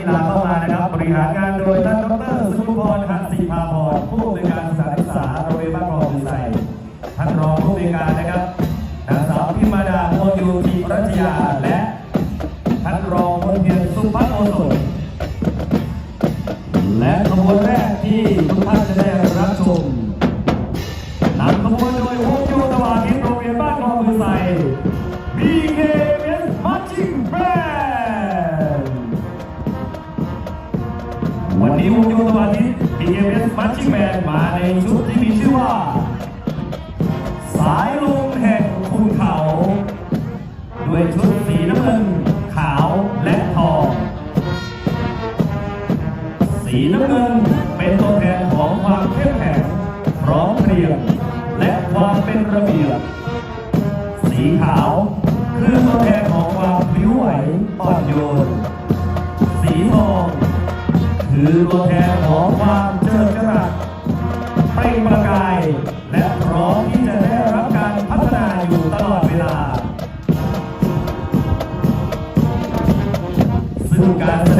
กีฬาเข้ามานะครับ บริหารงานโดยท่านดรสุภพรหันศิภาพรผู้อำนวยการสถานศึกษาโรงเรียนบ้านคลองมือใส่ท่านรองผู้อำนวยการนะครับนางสาวพิมาดาโมยูจิรัชยาและท่านรองพลเพียรสุภัทรโอสถและขบวนแรก วันนี้วงโยธวาทิต BKS Marching Band มาในชุดที่มีชื่อว่า สายลมแห่งภูเขา ด้วยชุดสีน้ำเงิน ขาวและทอง สีน้ำเงินเป็นตัวแทนของความเข้มแข็งพร้อมเพรียงและความเป็นระเบียบ สีขาว คือตัวแทนของความเจิดจรับเปล่งประกาย และพร้อมที่จะได้รับการพัฒนาอยู่ตลอดเวลา ซึ่งการแสด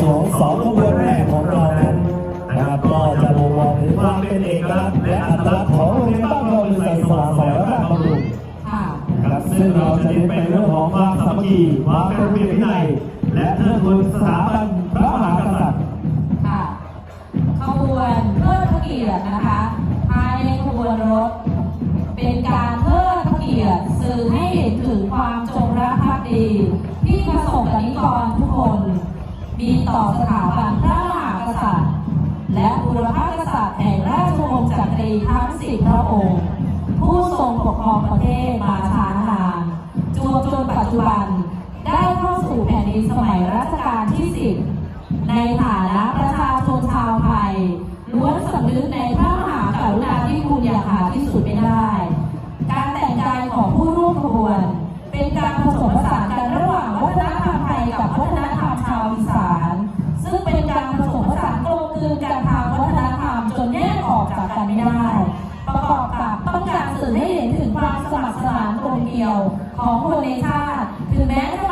ส่วนของสองขบวนแรกของเรานั้นนะครับก็จะบ่งบอกถึงความเป็นเอกลักษณ์และอัตลักษณ์ของโรงเรียนบ้านเราในสว่างแสวราชบำรุงค่ะครับซึ่งเราจะเน้นไปเรื่องของความสามัคคีความเป็นระเบียบวินัยและเทิดทูนสถาบันพระมหากษัตริย์ค่ะขบวนเทิดพระเกียรตินะคะภายในขบวนรถ เป็นการเทิดพระเกียรติสื่อให้เห็นถึงความจงรักภักดีที่ประสบกนิกรทุกคน มีต่อสถาบันพระมหากษัตริย์ และบุรพกษัตริย์แห่งราชวงศ์จักรีทั้งสิบพระองค์ ผู้ทรงปกครองประเทศมาช้านานจวบจนปัจจุบันได้เข้าสู่แผ่นดินสมัยรัชกาลที่สิบในฐานะประชาชนชาวไทยล้วนสำนึกในพระมหากรุณาธิคุณอย่างหาที่สุดไม่ได้ การแต่งกายของผู้ร่วมขบวน เป็นการผสมผสานกันระหว่างวัฒนธรรมไทยกับวัฒนธรรมาวอีสาน ซึ่งเป็นการผสมผสานกลมกลืนกันทางวัฒนธรรมจนแยกออกจากกันไม่ได้ ประกอบกับต้องการสื่อให้เห็นถึงความสมัครสมานกลมเกลียวของคนในชาติ ถึงแม้จะ